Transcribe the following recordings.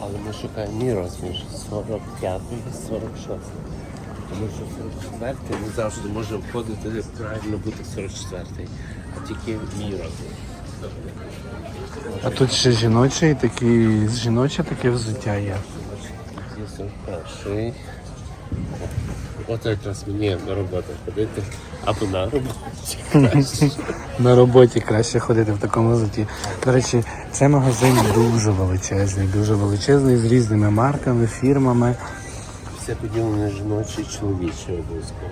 Але ми шукаємо мірос між 45 і 46. Тому що 44-й не завжди може входити, правильно бути 44-й, а тільки мірос. А тут ще жіночий, такий жіноче таке взуття є. 41-й. Оце якраз мені на роботу ходити, або на роботі. На роботі краще ходити в такому зуті. До речі, цей магазин дуже величезний, дуже величезний, з різними марками, фірмами. Все поділене жіночі, і чоловіче обов'язково.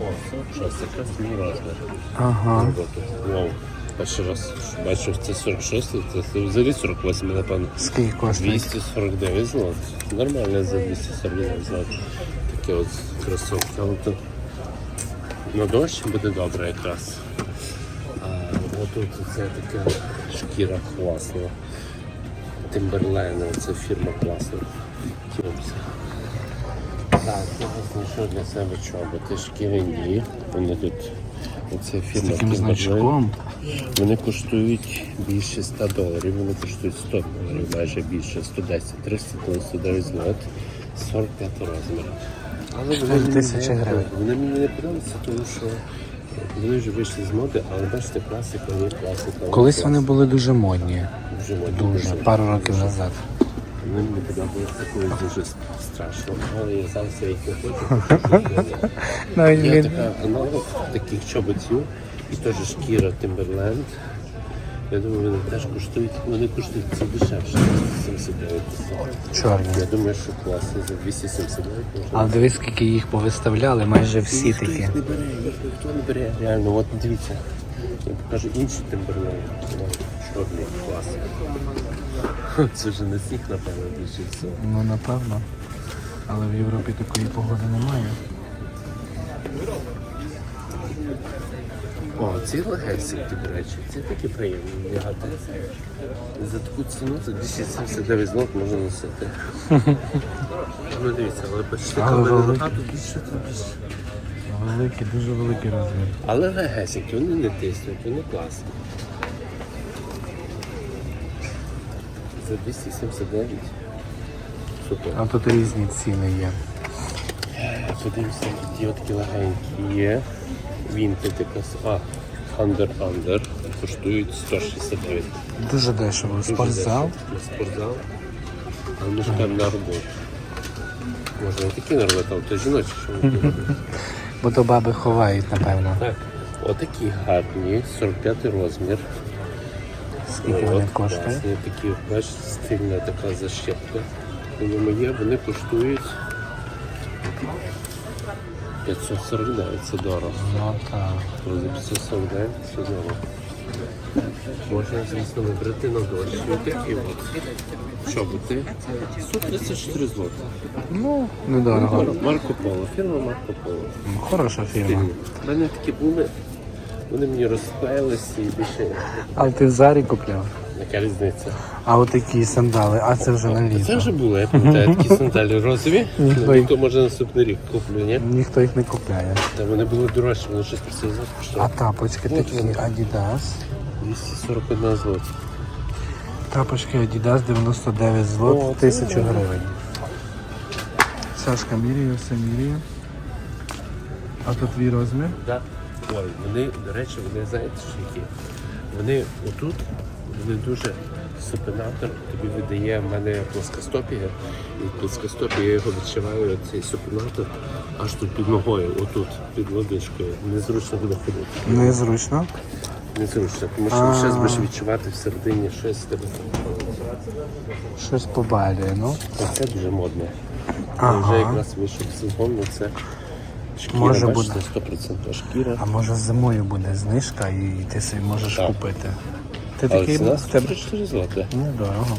О, щось якраз. Ага. Перший раз бачив, це 46, це взагалі 48, напевно. Скільки коштує? 249 злот. Нормально за 249 злот. Такі от кросовки. Але тут на дощ буде добре якраз. А отут це така шкіра класна. Тимберлен, це фірма класна. Хлопці. Так, я знайшов для себе чоботи шкіряні. Вони тут. Оце фірма таким значком. Вони коштують більше 100 доларів, вони коштують 100 доларів, майже більше, 110, 399 злот, 45 розмір. Але вони тисячі гривень. Вони мені не подобаються, тому що вони вже вийшли з моди, але бачите, класика, є класика. Колись вони були дуже модні. дуже модні. Дуже, пару років назад. Вони мені подобаються, коли дуже страшно. Але я зараз я їх не хочу. Навіть Є він така аналог таких чоботів і теж шкіра Timberland. Я думаю, вони теж коштують, вони коштують це дешевше, 279. чорні. Я думаю, що класно за 279 можна. Але дивись, скільки їх повиставляли, майже всі ніхто такі. їх не бере, їх ніхто не бере. Реально, от дивіться. Я покажу інший Timberland. От, клас. Це вже не всіх, напевно, більше всього. Ну напевно. Але в Європі такої погоди немає. О, ці легесенькі, до речі, ці такі приємні вдягати. За таку ціну за 279 злот можна носити. ну дивіться, але бачите, Але великі. більше, то більше. Великий, дуже великий розмір. Але легесенькі, вони не тиснуть, вони класні. За 279. Супер. А тут різні ціни є. Подивимося, які такі легенькі є. Вінтед якась. А, Under Under. Коштують 169. Дуже дешево. Дуже Спортзал. Спортзал. А ми шукаємо на роботу. Може не такі на роботу, але то жіночі, що вони тут. Бо то баби ховають, напевно. Так. Отакі гарні, 45 розмір. Скільки вони коштують? такі, бачиш, стильна така защепка. Є, вони коштують 549, це дорого. Ну так. Коли 549, це дорого. Можна, звісно, вибрати на дощ. І от. Чоботи. 134 злоти. Ну, недорого. Марко Поло, фірма Марко Поло. Хороша фірма. У мене такі були, вони мені розклеїлися і більше Але ти в зарі купляв. яка різниця. А от такі сандали, а це вже на Це вже було, я пам'ятаю, такі сандалі розові. Ніхто Ніхто може наступний рік куплю, ні? Ніхто їх не купляє. Та вони були дорожчі, вони щось про це А тапочки такі Adidas. 241 злоті. Тапочки Adidas 99 злот, це 1000 гривень. Сашка міряє, все міряє. А тут твій розмір? Да. Ой, вони, до речі, вони знаєте, що які? Вони отут, вони дуже супинатор тобі видає в мене плоскостопія. І плоскостопія я його відчуваю, цей супинатор аж тут під ногою, отут, під лодишкою. Незручно буде ходити. Незручно. Незручно, тому що зараз будеш відчувати всередині щось з тебе. Щось побалює, ну. Це дуже модно. Ага. Вже якраз вийшов сезон, ну це шкіра, Може бачите, буде. 100% шкіра. А може зимою буде знижка і ти собі можеш Так. купити. Ти Але такий ціна був в тебе 4 злоти. недорого.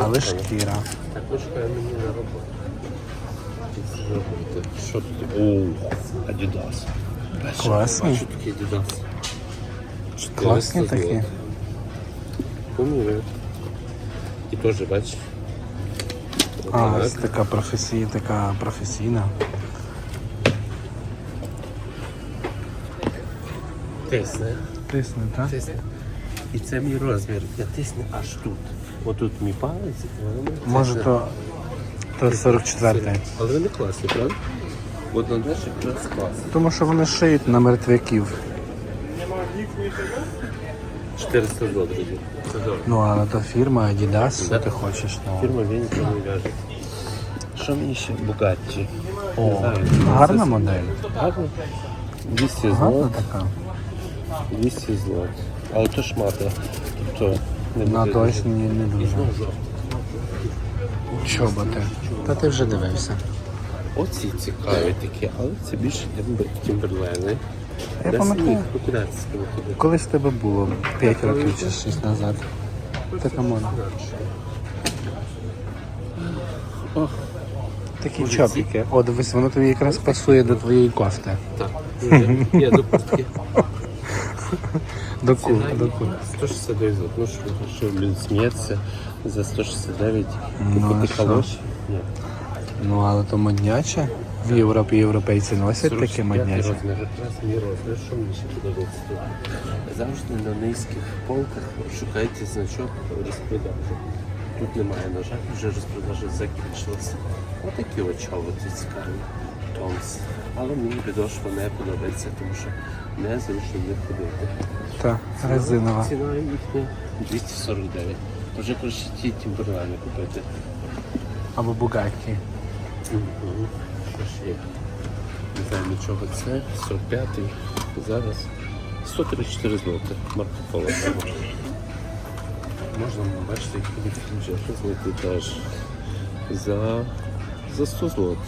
Але шкіра. Також мені на роботу. Що тут? Adidas. Бачу, Класні. Бачу такі Adidas. Класні 400 такі. Поміряю. І теж, бачиш. А, ось така професійна, така професійна. Тисне. Тисне, так? Тисне. І це мій розмір. Я тисне аж тут. Отут мій палець. і Може тисне. то, то 44-й. Але вони класні, правда? От на наші якраз класні. Тому що вони шиють на мертвяків. 400 доларів. Це дорого. Ну, але то фірма Adidas, що ти хочеш. Ну. Фірма Вінка не в'яже. Що мені ще? Бугатті. О, гарна модель. Гарно. 200 Гарна така. 200 злот. Але то шмата. Тобто не На буде дощ мені не дуже. Чоботи. Та ти вже дивився. Оці цікаві такі, але це більше Тімбер- Тімберлени. Я Де пам'ятаю. Ну, це скинути? Колись в тебе було 5 років чи 6 назад. Така мода. О, Такі чопіки. О, дивись, воно тобі якраз пасує до твоєї кофти. так. Є до куртки. До кул, до кул. 169 злот. Ну що, що він сміється за 169. Ну, Купити що? калоші? Ні. Ну, але то модняче. В Європі європейці носять такі 45 моднячі. розмір, розмір. Що мені ще подобається тут? Завжди на низьких полках шукайте значок розпродажі. Тут немає, на жаль, вже розпродажа закінчилася. Отакі от цікаві. Томс. Але мені підошва не подобається, тому що не зручно них ходити. Та, резинова. Ціна їхня 249. Вже краще ті тімберлани купити. Або Бугатті. Мгм. Що ж є? Не знаю нічого це. 45-й. Зараз 134 злоти. Марко Поло. Можна бачити, які бюджети знайти теж за, за 100 злот.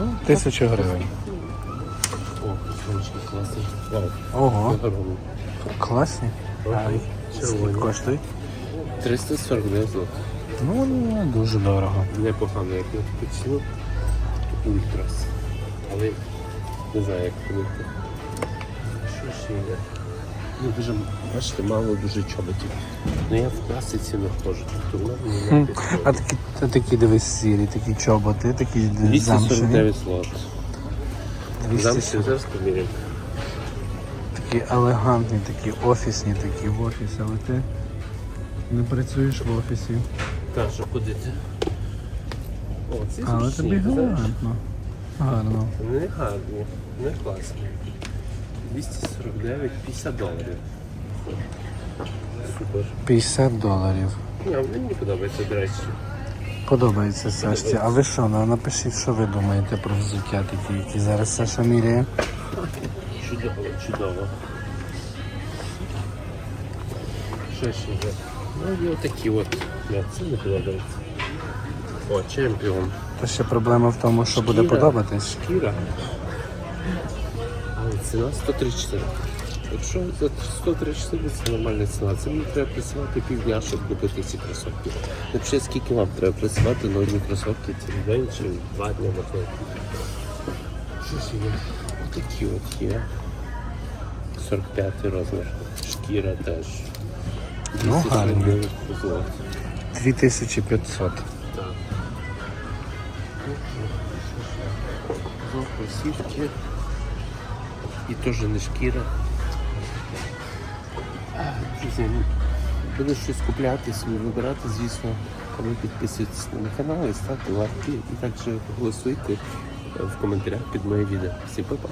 Ну, тисячу гривень. О, сонечки класний. Вау, Ого, класні. А скільки Червоні. коштують? 349 злот. Ну, не дуже дорого. Непогано, як на ціну. Ультрас. Але не знаю, як ходити. Що ще є? Ну, дуже, бачите, мало дуже чоботів. Ну я в класиці не ходжу. Тобто вона мені не підходить. А такі, а такі дивись сірі, такі чоботи, такі замшеві. 249 злот. 200, Замші зараз поміряємо. такі елегантні, такі офісні, такі в офіс, але ти не працюєш в офісі. Так, що ходити. О, ці Але зручні, тобі ти знаєш? галантно. Гарно. Не гарні, не класні. 249, 50 доларів. Супер. 50 доларів. Ні, мені подобається, до речі. Подобається Сашці. А ви що, ну, напишіть, що ви думаєте про взуття такі, які зараз Саша міряє. Чудово, чудово. Що ще є? Ну, і отакі от. Ні, це не подобається. О, чемпіон. То ще проблема в тому, що буде Шкіра. подобатись. Шкіра. Але ціна 134. Якщо за 134 це нормальна ціна, це мені треба працювати півдня, щоб купити ці кросовки. Напишіть, скільки вам треба працювати на одні кросовки цілий день чи два дні можливо. Що ще є? Отакі от є. 45 розмір. Шкіра теж. Ну, гарні. 249 злот. 2500. Знов кросівки. І теж не шкіра. Буду щось купляти, собі вибирати, звісно, коли підписуйтесь на канал і ставте лайки. І також голосуйте в коментарях під моє відео. Всім па-па.